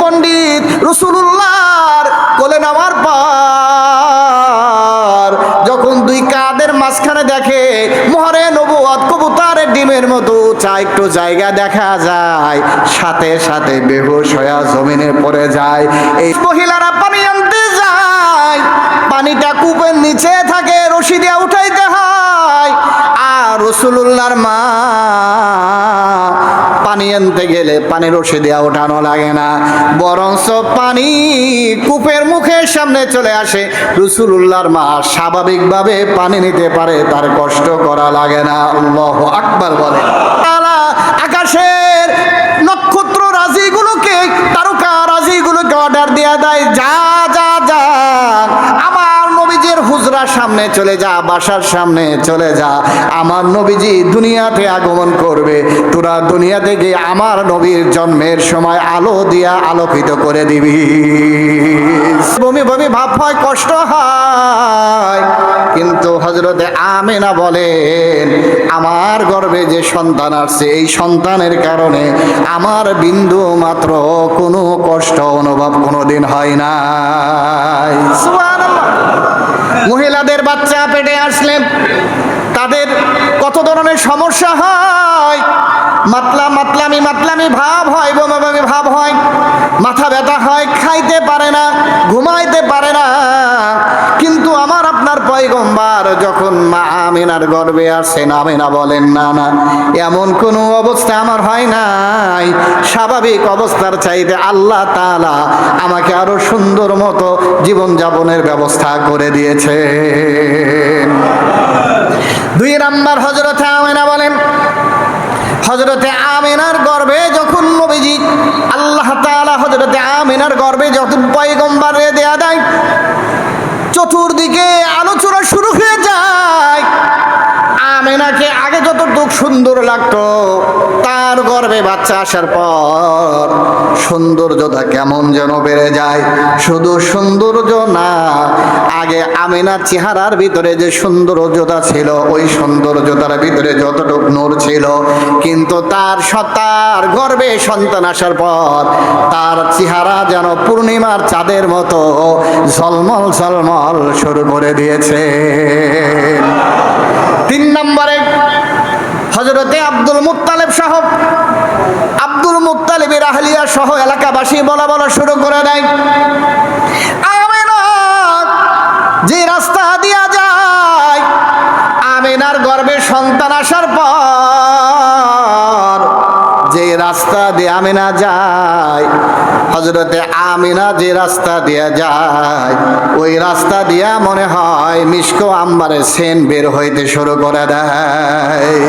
পণ্ডিত রসুল্লাহর কোলে নামার পার যখন দুই কাদের মাঝখানে দেখে, মোহরে নবুয়াত কবুতারের ডিমের মতো চা একটু জায়গা দেখা যায়, সাথে সাথে বেহুশ হয়ে জমিনে পড়ে যায়। এই মহিলারা পানি আনতে যায়, পানিটা কূপের নিচে থাকে, রশি দিয়ে উঠাইতে হয়। আর রসুল্লাহর মা পানি আনতে গেলে পানি রশি দেওয়া ওঠানো লাগে না। বরঞ্চ পানি কূপের মুখের সামনে চলে আসে। রসুল্লাহর মা স্বাভাবিকভাবে পানি নিতে পারে, তার কষ্ট করা লাগে না। আল্লাহ আকবার বলে। আকাশের নক্ষত্র রাজিগুলোকে, তারকা রাজিগুলোকে অর্ডার দেওয়া দেয়, যা হুজরার সামনে চলে যা, বাসার সামনে চলে যা। আমার নবীজি দুনিয়াতে আগমন করবে। তোরা দুনিয়া থেকে আমার নবীর জন্মের সময় আলো দিয়া আলোকিত করে দিবি। বমি বমি ভাব হয়, কষ্ট হয়। কিন্তু হজরতে আমেনা বলেন, আমার গর্বে যে সন্তান আসছে, এই সন্তানের কারণে আমার বিন্দু মাত্র কোনো কষ্ট অনুভব কোনোদিন হয় না মহিলাদের বাচ্চা পেটে আসলে তাদের কত ধরনের সমস্যা হয়? মাতলা, মাতলামি মাতলামি ভাব হয়, বোমা ভাব হয়। মাথা ব্যথা হয়, খাইতে পারে না, ঘুমাইতে পারে না পয়গম্বার যখন মা আমিনার গর্বে আসেন, আমিনা বলেন, না না, এমন কোনো অবস্থা আমার হয় নাই। স্বাভাবিক অবস্থার চাইতে আল্লাহ তাআলা আমাকে আরও সুন্দর মতো জীবনযাপনের ব্যবস্থা করে দিয়েছে দুই নাম্বার হজরতে আমিনা বলেন হজরতে আমিনার গর্বে যখন নবীজি আল্লাহ তাআলা হজরতে আমিনার গর্ভে যখন পয়গম্বারে দেয়া দেয়, চতুর্দিকে আলোচনা হয়ে যায় আমেনাকে আগে যত দুঃখ সুন্দর লাগতো বাচ্চা আসার পর সৌন্দর্যতা কেমন যেন বেড়ে যায়। শুধু সৌন্দর্য না, আগে আমেনার চেহারার ভিতরে যে সৌন্দর্যতা ছিল, ওই সৌন্দর্যতার ভিতরে যতটুক নূর ছিল। কিন্তু তার সত্তার গর্বে সন্তান আসার পর তার চেহারা যেন পূর্ণিমার চাঁদের মতো ঝলমল ঝলমল শুরু করে দিয়েছে। তিন নম্বরে হজরতে আব্দুল মুত্তালেব সহ আব্দুল মুত্তালেবের আহলিয়া সহ এলাকাবাসী বলা বলা শুরু করে দেয়। যে রাস্তা দিয়া যায়, আমেনার গর্ভে সন্তান আসার পর যে রাস্তা দিয়ে আমিনা যায় হজরতে আমিনা যে রাস্তা দিয়ে যায়, ওই রাস্তা দিয়া মনে হয় মিষ্কো আম্বারে সেন বের হইতে শুরু করে দেয়।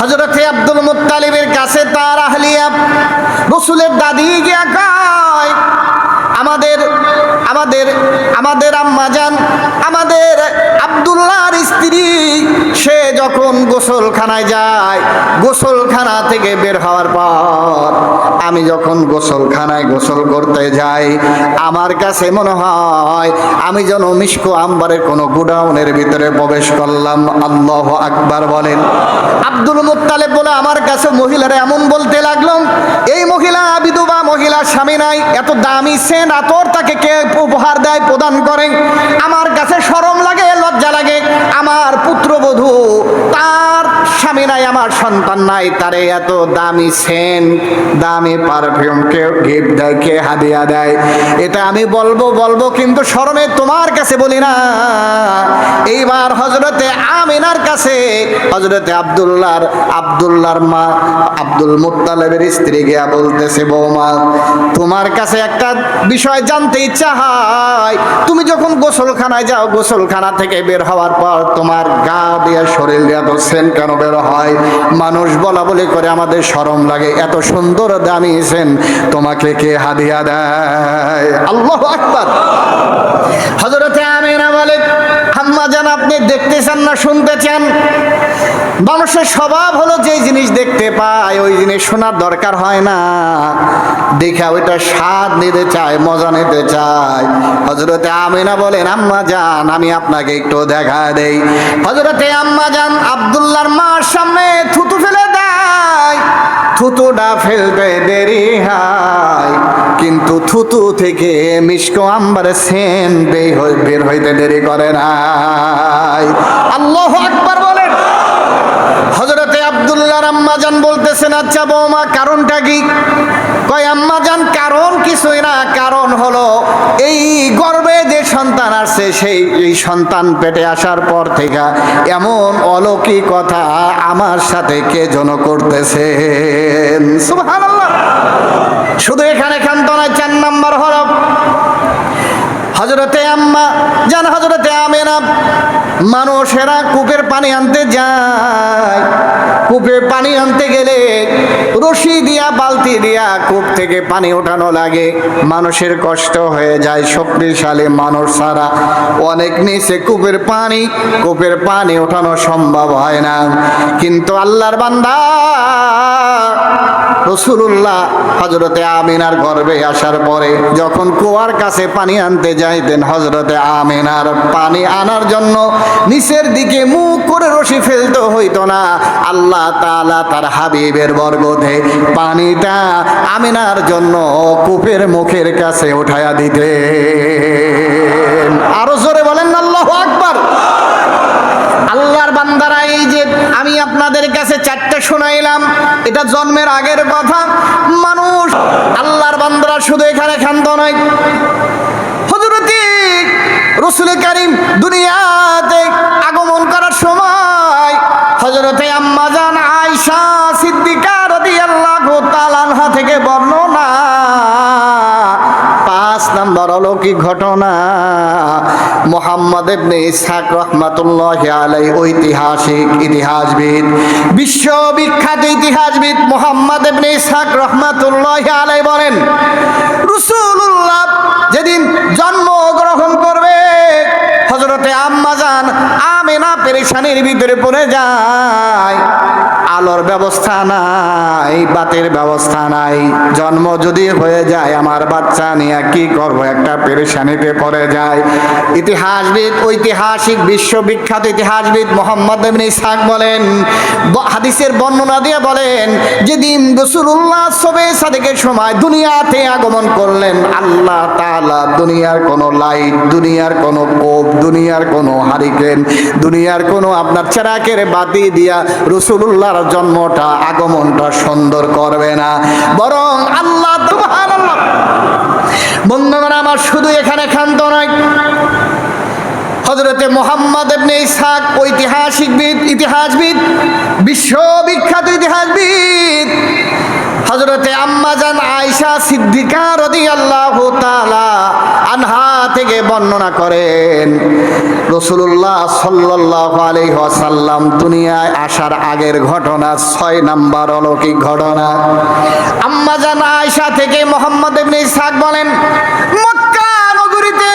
হজরতে আব্দুল মুত্তালিবের কাছে তার আহলিয়া রসুলের দাদি গিয়া কয় আমাদের আমাদের আমাদের আম্মা যান আমাদের আবদুল্লাহর স্ত্রী সে যখন গোসলখানায় যায়, গোসলখানা থেকে বের হওয়ার পর আমি যখন গোসলখানায় গোসল করতে যাই, আমার কাছে মনে হয় আমি যেন মিষ্কো আম্বারের কোনো গুডাউনের ভিতরে প্রবেশ করলাম। আল্লাহ আকবার বলেন। আব্দুল মুত্তালেব বলে, আমার কাছে মহিলারা এমন বলতে লাগল, এই মহিলা বিধবা মহিলা স্বামী নাই, এত দামি সেন আতর তাকে কে উপহার দেয়, প্রদান করে? আমার কাছে সরম লাগে, লজ্জা লাগে। আমার পুত্রবধূ তার স্বামী নাই, আমার সন্তান নাই, তারে এত দামি সেন, দামি পারফিউম কেউ গিফট দেয়, কে হাদিয়া দেয়? এটা আমি বলব বলব, কিন্তু শরমে তোমার কাছে বলি না। এইবার হজরতে আমিনার কাছে হজরতে আব্দুল্লাহর আব্দুল্লাহর মা, আব্দুল মুত্তালেবের স্ত্রী গিয়া বলতেছে, বৌমা, তোমার কাছে একটা বিষয় জানতে ইচ্ছা হয়। তুমি যখন গোসলখানায় যাও, গোসলখানা থেকে বের হওয়ার পর তোমার গা দিয়ে শরীর দিয়ে এত সেন কেন বের হয়। মানুষ বলা বলে করে আমাদের শরম লাগে। এত সুন্দর দামিয়েছেন তোমাকে কে হাদিয়া দেয়? আল্লাহ আকবার। হজরতে আমিনা বলে হাম্মা জান, আপনি দেখতে চান না, শুনতে চান? মানুষের স্বভাব হলো যে জিনিস দেখতে পায়, ওই জিনিস শোনার দরকার হয় না। দেখা ওইটা স্বাদ নিতে চায়, মজা নিতে চায়। হজরতে আমিনা বলেন, আম্মা জান, আমি আপনাকে একটু দেখা দেই। হজরতে আম্মা জান আবদুল্লাহর মার সামনে থুতু ফেলে দেয়। থুতুটা ফেলতে দেরি হয়। কিন্তু থুতু থেকে মিশক আম্বারে সেন বের হই- বের হইতে দেরি করে নাই। আল্লাহ আকবার বলেন। হজরতে আব্দুল্লাহ আম্মাজান বলতেছেন আচ্ছা বৌমা, কারণটা কি? কয় আম্মাজান কারণ কিছুই না। কারণ হলো এই গর্বে যে সন্তান আসছে সেই এই সন্তান পেটে আসার পর থেকে এমন অলৌকিক কথা আমার সাথে কে যেন করতেছেন? সুবহানাল্লাহ। শুধু এখানে ক্ষান্ত নয় নাম্বার হরফ হজরতে আম্মা, জান হজরতে আমেনা, মানুষেরা কূপের পানি আনতে যায়। কূপের পানি আনতে গেলে রশি দিয়া, বালতি দিয়া কূপ থেকে পানি ওঠানো লাগে। মানুষের কষ্ট হয়ে যায়, শক্তিশালী মানুষ ছাড়া অনেক নিচে কূপের পানি কূপের পানি ওঠানো সম্ভব হয় না। কিন্তু আল্লাহর বান্দা রসুল্লাহ হজরতে আমিনার গর্বে আসার পরে যখন কুয়ার কাছে পানি আনতে যাইতেন হজরতে আমিনার পানি আনার জন্য নিচের দিকে মুখ করে রশি ফেলতে হইতো না। আল্লাহ তাআলা তার হাবিবের বরগতে পানিটা আমিনার জন্য কূপের মুখের কাছে উঠায়া দিতেন। আরও জোরে বলেন আল্লাহ আকবার। আল্লাহর বান্দারা, এই যে আমি আপনাদের কাছে চারটে শোনাইলাম, এটা জন্মের আগের কথা। মানুষ, আল্লাহর বান্দারা শুধু এখানে ক্ষান্ত নয়। হজরতি রসুল করিম দুনিয়াতে থেকে বর্ণনা। পাঁচ নম্বর অলৌকিক ঘটনা। মোহাম্মদ ইবনে ইসহাক রহমাতুল্লাহ আলাই ঐতিহাসিক ইতিহাসবিদ, বিশ্ববিখ্যাত ইতিহাসবিদ মোহাম্মদ ইবনে ইসহাক রহমাতুল্লাহ আলাই বলেন রসুল্লাহ যেদিন জন্মগ্রহণ করবে হজরতে আম্মাজান আমেনা পেরেশানির ভিতরে পড়ে যায়। আলোর ব্যবস্থা নাই, বাতের ব্যবস্থা নাই। জন্ম যদি হয়ে যায়, আমার বাচ্চা নিয়ে কি করব? একটা পেরেশানিতে পড়ে যায়। ইতিহাসবিদ, ঐতিহাসিক, বিশ্ববিখ্যাত ইতিহাসবিদ মোহাম্মদ ইসহাক বলেন হাদিসের বর্ণনা দিয়ে বলেন, যেদিন রসুল্লাহ সবে সাদেকের সময় দুনিয়াতে আগমন করলেন, আল্লাহ তাআলা দুনিয়ার কোনো লাইট, দুনিয়ার কোনো কোপ, দুনিয়ার কোনো হারিকেন, দুনিয়ার কোনো আপনার চেরাকের বাতি দিয়া রসুল্লাহর জন্মটা, আগমনটা সুন্দর করবে না বরং আল্লাহ। বন্ধুগণ, আমার শুধু এখানে ক্ষান্ত নয় হজরতে মোহাম্মদ ইবনে ইসহাক, ঐতিহাসিকবিদ, ইতিহাসবিদ, বিশ্ববিখ্যাত ইতিহাসবিদ হজরতে আম্মাজান আয়সা সিদ্দিকা রাদিয়াল্লাহু তাআলা আনহা থেকে বর্ণনা করেন। রসুল্লাহ সাল্লাল্লাহু আলাইহি ওয়াসাল্লাম দুনিয়ায় আসার আগের ঘটনা, ছয় নাম্বার অলৌকিক ঘটনা। আম্মা আম্মাজান আয়সা থেকে মোহাম্মদ ইবনে বলেন, মক্কা নগরীতে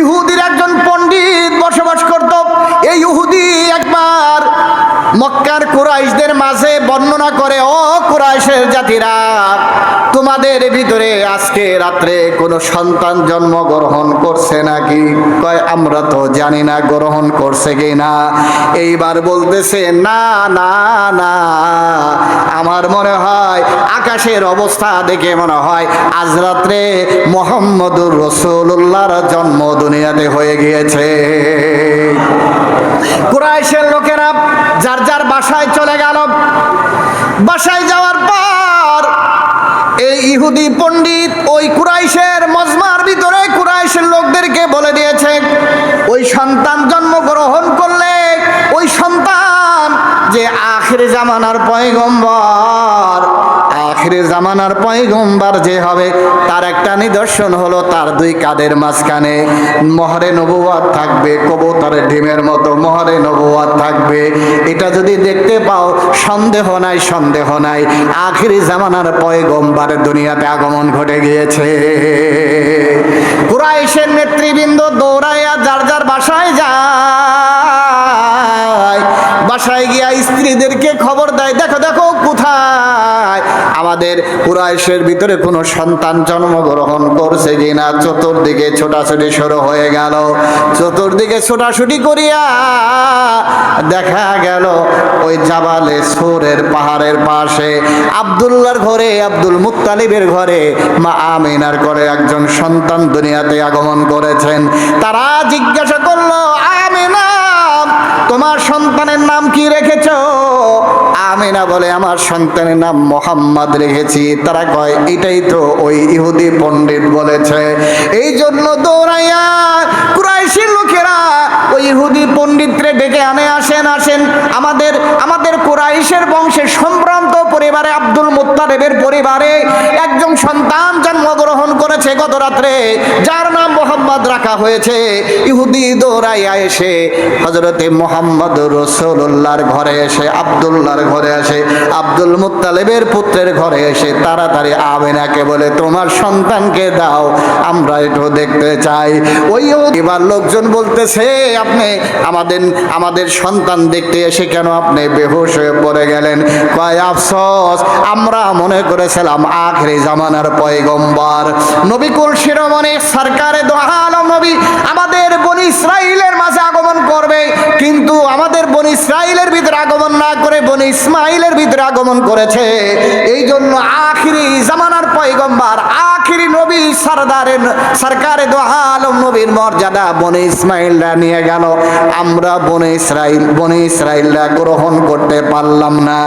ইহুদির একজন পণ্ডিত বসবাস করত। এই ইহুদি একবার মক্কার কুরাইশদের মাঝে বর্ণনা করে, ও কুরাইশের জাতিরা তোমাদের ভিতরে আজকে রাত্রে কোনো সন্তান জন্মগ্রহণ করছে নাকি? কয়, আমরা তো জানি না গ্রহণ করছে কি না এইবার বলতেছে, না না না। আমার মনে হয় আকাশের অবস্থা দেখে মনে হয় আজ রাত্রে মোহাম্মদুর রসুল্লাহর জন্ম দুনিয়াতে হয়ে গিয়েছে। কুরাইশের লোকেরা যার যার বাসায় চলে গেল, বাসায় যাওয়ার পর ইহুদি পণ্ডিত ওই কুরাইশের মজমার ভিতরে কুরাইশের লোকদেরকে বলে দিয়েছে ওই সন্তান জন্মগ্রহণ করলে যে আখির জামানার পয়গম্বর, আখিরে জামানার পয়গম্বর যে হবে, তার একটা নিদর্শন হলো তার দুই কাদের মাঝখানে মহরে নবুয়াত থাকবে, কবুতরের ডিমের মতো মহরে নবুয়াত থাকবে। এটা যদি দেখতে পাও, সন্দেহ নাই সন্দেহ নাই, আখিরি জামানার পয়গম্বরের দুনিয়াতে আগমন ঘটে গিয়েছে। কুরাইশের নেতৃবৃন্দ দৌড়াইয়া যার যার বাসায় যায় বাসায় গিয়া স্ত্রীদেরকে খবর দেয়? দেখো দেখো, কোথায়? আমাদের কুরাইশের ভিতরে কোনো সন্তান জন্মগ্রহণ করছে কিনা? চতুর্দিকে ছোটাছুটি শুরু হয়ে গেল। চতুর্দিকে ছোটাছুটি করিয়া দেখা গেল ওই জাবালে সুরের পাহাড়ের পাশে আবদুল্লার ঘরে, আব্দুল মুক্তালিবের ঘরে মা আমিনার করে একজন সন্তান দুনিয়াতে আগমন করেছেন। তারা জিজ্ঞাসা করল, আমিনা তোমার সন্তানের নাম কি রেখেছ? আমিনা বলে, আমার সন্তানের নাম মোহাম্মদ রেখেছি। তারা কয়, এটাই তো ওই ইহুদি পণ্ডিত বলেছে। এই জন্য দৌড়াইয়া কুরাইশের লোকেরা ওই ইহুদি পণ্ডিতরে ডেকে আনে, আসেন আসেন। আমাদের আমাদের কুরাইশের বংশের সম্ভ্রান্ত পরিবারে আব্দুল মুত্তারেবের পরিবারে একজন সন্তান জন্মগ্রহণ করেছে গত রাত্রে যার নাম মোহাম্মদ রাখা হয়েছে। ইহুদি দৌড়াইয়া এসে হজরতে মোহাম্মদ রসুল্লাহর ঘরে এসে, আবদুল্লাহর ঘরে এসে, আব্দুল মুত্তালেবের পুত্রের ঘরে এসে তাড়াতাড়ি আবেনাকে বলে, তোমার সন্তানকে দাও, আমরা একটু দেখতে চাই। ওই এবার লোকজন বলতেছে, আপনি আমাদের আমাদের সন্তান দেখতে এসে কেন আপনি বেহুশ হয়ে পড়ে গেলেন? কয়, আফসোস আমরা মনে করেছিলাম আখরি জামানার পয়গম্বর। নবিকুল শিরোমণি, সরকারে দোহালম নবী, আমাদের বনি ইসরাইলের মাঝে আগমন করবে। কিন্তু আমাদের বনি ইসরাইলের ভিতরে আগমন না করে বনি ইসমাইলের ভিতরে আগমন করেছে। এই জন্য আখিরি জামানার পয়গম্বর, আখিরি নবী সরদারের সরকারে দো আলম নবীর মর্যাদা বনে ইসমাইলরা নিয়ে গেল। আমরা বনে ইসরাইল, বনে ইসরাইলরা গ্রহণ করতে পারলাম না।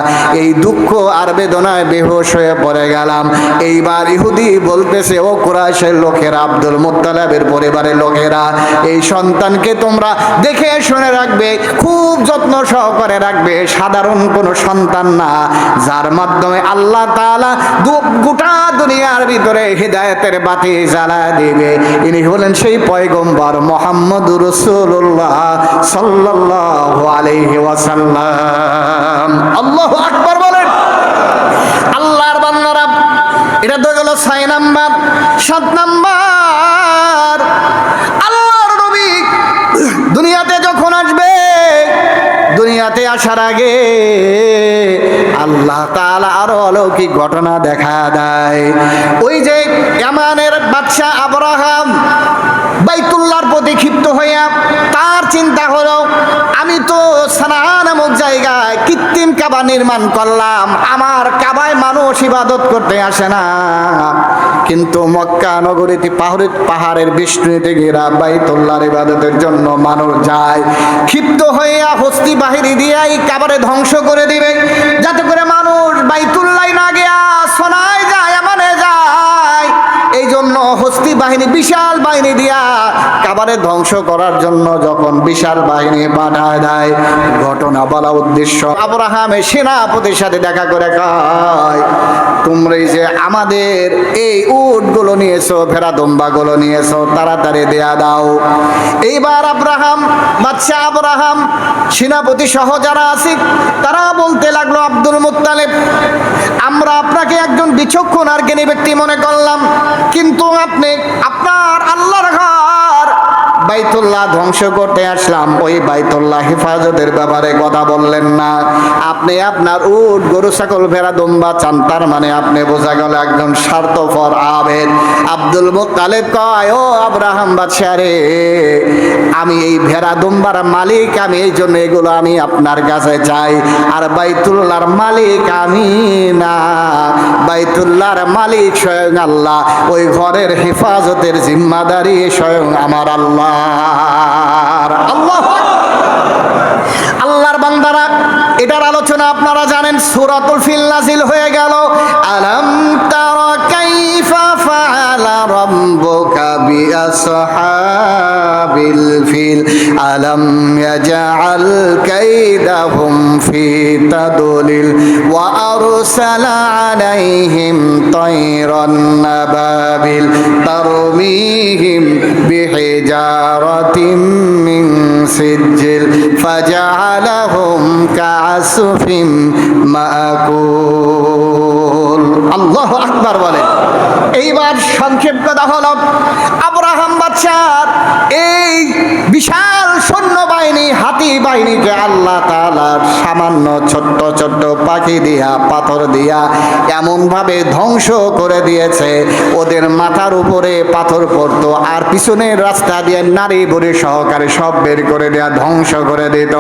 এই দুঃখ আর বেদনায় বেহোশ হয়ে পড়ে গেলাম। এইবার ইহুদি বলতেছে, ও কুরাইশের লোকেরা, আব্দুল মুত্তালাবের পরিবারের লোকেরা, এই সন্তানকে তোমরা দেখে শুনে রাখবে, খুব যত্ন সহকারে রাখবে। সাধারণ কোনো সন্তান না, যার মাধ্যমে আল্লাহ তাআলা দু- গোটা দুনিয়ার ভিতরে হৃদায়তের বাতি জ্বালা দিবে। ইনি হলেন সেই পয়গম্বর মোহাম্মদ রসুল্লাহ সাল্লাল্লাহু আলাইহি ওয়াসাল্লাম। আল্লাহু আকবার বলেন আল্লাহর বান্দারা এটা তো গেল ছয় নাম্বার, সাত নাম্বার। আল্লাহর নবী দুনিয়াতে যখন আসবে, দুনিয়াতে আসার আগে আল্লাহ তাআলা আরও অলৌকিক ঘটনা দেখা দেয়। ওই যে ইয়ামানের বাদশাহ আবরাহাম বাইতুল্লাহর প্রতি ক্ষিপ্ত হইয়া, তার চিন্তা হলো, আমি তো সানা নামক কৃত্রিম কাবা নির্মাণ করলাম। আমার কাবায় মানুষ ইবাদত করতে আসে না। কিন্তু মক্কা নগরীতে পাহাড়ের পাহাড়ের বিষ্ণুতে ঘেরা বাইতুল্লাহর ইবাদতের জন্য মানুষ যায়। ক্ষিপ্ত হইয়া হস্তি বাহিরি দিয়ে এই কাবারে ধ্বংস করে দিবে। যাতে করে মানুষ বাইতুল্লাহ না গিয়া সোনায় যায়। জন্য হস্তি বাহিনী, বিশাল বাহিনী দিয়া কাবারে ধ্বংস করার জন্য যখন বিশাল বাহিনী পাঠায় দেয়, ঘটনা বলা উদ্দেশ্য। আব্রাহামের সেনাপতির সাথে দেখা করে কয়, তোমরা যে আমাদের এই উটগুলো নিয়েছো ভেড়া দম্বাগুলো নিয়েছো, তাড়াতাড়ি দেয়া দাও। এইবার আব্রাহাম বাচ্চা আব্রাহাম, সেনাপতি সহ যারা আছে, তারা বলতে লাগল, আব্দুল মুত্তালেব, আমরা আপনাকে একজন বিচক্ষণ আর জ্ঞানী ব্যক্তি মনে করলাম, কিন্তু আপনি আপনার আল্লাহর ঘর বাইতুল্লাহ ধ্বংস করতে আসলাম। ওই বাইতুল্লাহ হেফাজতের ব্যাপারে কথা বললেন না। আপনি আপনার উট, গরু, ছাগল, ভেড়া, দম্বা, চান, তার মানে আপনি বোঝা গেল একজন স্বার্থপর আবেদ। আব্দুল মুতালেব কয়, ও আব্রাহাম বাদশাহ রে আমি এই ভেড়া, দুম্বার মালিক, আমি এই জন্য এগুলো আমি আপনার কাছে চাই। আর বাইতুল্লাহর মালিক আমি না। বাইতুল্লাহর মালিক স্বয়ং আল্লাহ। ওই ঘরের হেফাজতের জিম্মাদারি স্বয়ং আমার আল্লাহ। আল্লাহ আল্লাহর বান্দারা এটার আলোচনা আপনারা জানেন সুরাতুল ফিল নাজিল হয়ে গেল। আলাম তারা কাইফা ফাআলা রাব্বুকা বিআসহাবিল আলাম ইয়াজআল কাইদাহুম ফি তাদলিল ওয়া আরসালা আলাইহিম তায়রান নাবাবিল তারমিহিম বিহিজারাতিন মিন সিজ্জিল ফাজআলাহুম কাআসফিন মাকুল। আল্লাহু আকবার বলে এইবার সংক্ষেপ কথা হলো আব্রাহাম বাদশার এই বিশাল সৈন্যবাহিনী বাহিনী, হাতি বাহিনীকে আল্লাহ তালার সামান্য ছোট্ট ছোট্ট পাখি দিয়া, পাথর দিয়া এমনভাবে ধ্বংস করে দিয়েছে। ওদের মাথার উপরে পাথর পড়তো আর পিছনের রাস্তা দিয়ে নারী বুড়ি সহকারে সব বের করে দেয়া, ধ্বংস করে দিত।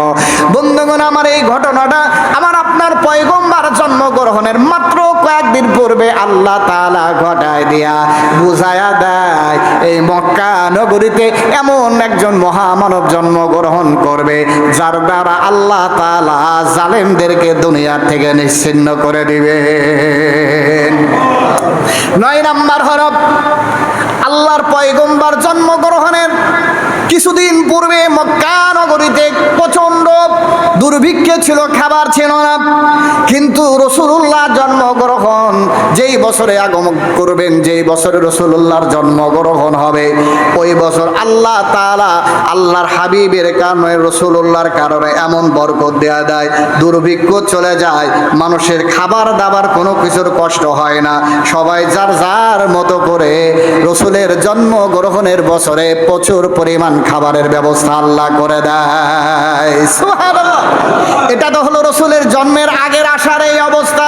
বন্ধুগণ, আমার এই ঘটনাটা আমার আপনার পয়গম্বার জন্মগ্রহণের মাত্র কয়েকদিন পূর্বে আল্লাহ তালা ঘটায় দিয়া বুঝায়া দেয়, এই মক্কা নগরীতে এমন একজন মহামানব জন্মগ্রহণ করবে, যার দ্বারা আল্লাহ তালা জালেমদেরকে দুনিয়ার থেকে নিশ্চিন্ন করে দিবেন। নয় নাম্বার হরফ, আল্লাহর পয়গম্বার জন্মগ্রহণের কিছুদিন পূর্বে মক্কা নগরীতে প্রচণ্ড দুর্ভিক্ষে ছিল, খাবার ছিল না। কিন্তু রসুল্লাহ জন্মগ্রহণ যেই বছরে আগমন করবেন, যেই বছরে রসুল্লাহর জন্মগ্রহণ হবে, ওই বছর আল্লাহ তাআলা আল্লাহর হাবিবের কারণে রসুল্লাহর কারণে এমন বরকত দেয়া দেয়। দুর্ভিক্ষ চলে যায়, মানুষের খাবার দাবার কোনো কিছুর কষ্ট হয় না। সবাই যার যার মতো করে রসুলের জন্মগ্রহণের বছরে প্রচুর পরিমাণ খাবারের ব্যবস্থা আল্লাহ করে দেয়। এটা তো হলো রসুলের জন্মের আগের আসার এই অবস্থা।